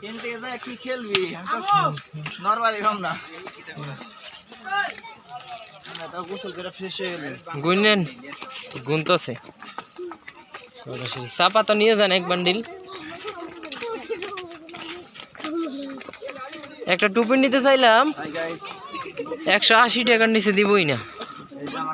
কিনতে যায় কি খেলবি? নরমালি কম না। হয়ে গুনেন গুনতেছে চাপা তো নিয়ে যান এক বান্ডিল। একটা টুপি নিতে চাইলাম একশো আশি টাকার নিচে দিবই না।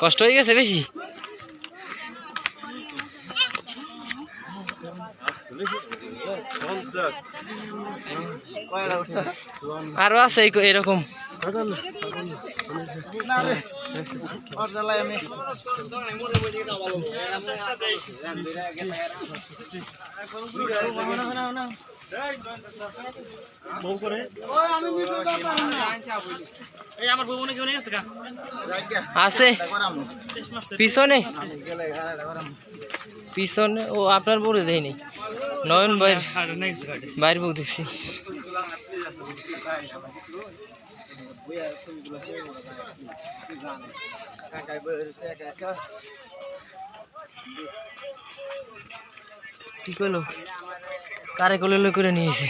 কষ্ট হয়ে গেছে বেশি? আরও আছে এরকম। আছে। পিছনে? পিছনে? ও আপনার বলে দেয়নি। নয়ন ভাইয়ের বাইর বুক দেখছি। কি করল কারে কলে করে নিয়েছে